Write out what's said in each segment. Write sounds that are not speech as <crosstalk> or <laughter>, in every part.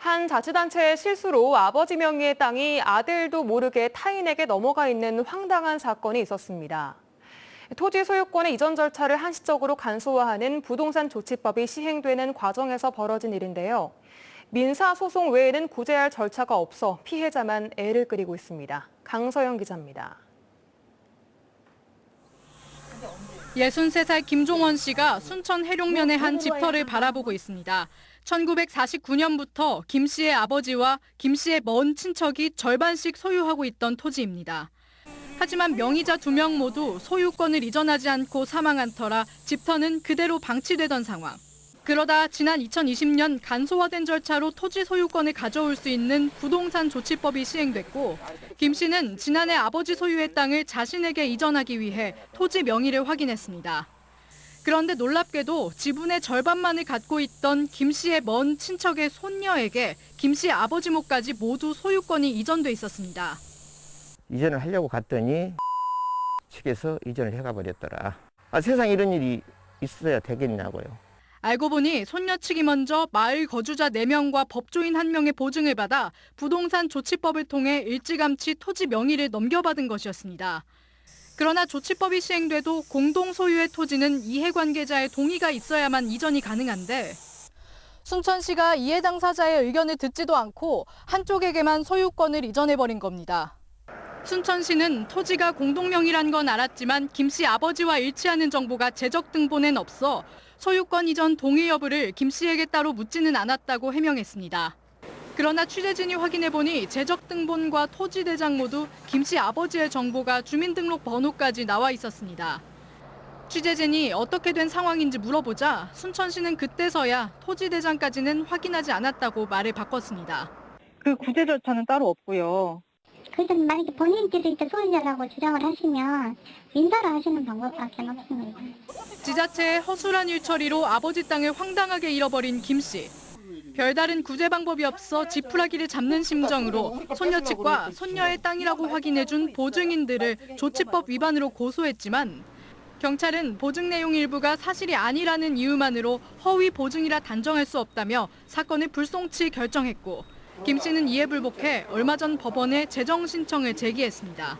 한 자치단체의 실수로 아버지 명의의 땅이 아들도 모르게 타인에게 넘어가 있는 황당한 사건이 있었습니다. 토지 소유권의 이전 절차를 한시적으로 간소화하는 부동산 조치법이 시행되는 과정에서 벌어진 일인데요. 민사 소송 외에는 구제할 절차가 없어 피해자만 애를 끓이고 있습니다. 강서영 기자입니다. 63살 김종원 씨가 순천 해룡면의 한 집터를 바라보고 있습니다. 1949년부터 김 씨의 아버지와 김 씨의 먼 친척이 절반씩 소유하고 있던 토지입니다. 하지만 명의자 두 명 모두 소유권을 이전하지 않고 사망한 터라 집터는 그대로 방치되던 상황. 그러다 지난 2020년 간소화된 절차로 토지 소유권을 가져올 수 있는 부동산 조치법이 시행됐고 김 씨는 지난해 아버지 소유의 땅을 자신에게 이전하기 위해 토지 명의를 확인했습니다. 그런데 놀랍게도 지분의 절반만을 갖고 있던 김 씨의 먼 친척의 손녀에게 김 씨의 아버지 몫까지 모두 소유권이 이전돼 있었습니다. 이전을 하려고 갔더니 <laughs> 측에서 이전을 해가 버렸더라. 아, 세상에 이런 일이 있어야 되겠냐고요. 알고 보니 손녀 측이 먼저 마을 거주자 4명과 법조인 1명의 보증을 받아 부동산 조치법을 통해 일찌감치 토지 명의를 넘겨받은 것이었습니다. 그러나 조치법이 시행돼도 공동 소유의 토지는 이해관계자의 동의가 있어야만 이전이 가능한데 순천시가 이해 당사자의 의견을 듣지도 않고 한쪽에게만 소유권을 이전해버린 겁니다. 순천시는 토지가 공동명의란 건 알았지만 김 씨 아버지와 일치하는 정보가 재적 등본엔 없어 소유권 이전 동의 여부를 김 씨에게 따로 묻지는 않았다고 해명했습니다. 그러나 취재진이 확인해 보니 재적 등본과 토지 대장 모두 김 씨 아버지의 정보가 주민등록 번호까지 나와 있었습니다. 취재진이 어떻게 된 상황인지 물어보자 순천시는 그때서야 토지 대장까지는 확인하지 않았다고 말을 바꿨습니다. 그 구제 절차는 따로 없고요. 그래서 만약에 본인들이 이제 소유자라고 주장을 하시면 민사로 하시는 방법밖에 없습니다. 지자체의 허술한 일처리로 아버지 땅을 황당하게 잃어버린 김 씨. 별다른 구제 방법이 없어 지푸라기를 잡는 심정으로 손녀 측과 손녀의 땅이라고 확인해준 보증인들을 조치법 위반으로 고소했지만 경찰은 보증 내용 일부가 사실이 아니라는 이유만으로 허위 보증이라 단정할 수 없다며 사건을 불송치 결정했고 김 씨는 이에 불복해 얼마 전 법원에 재정 신청을 제기했습니다.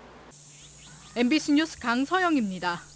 MBC 뉴스 강서영입니다.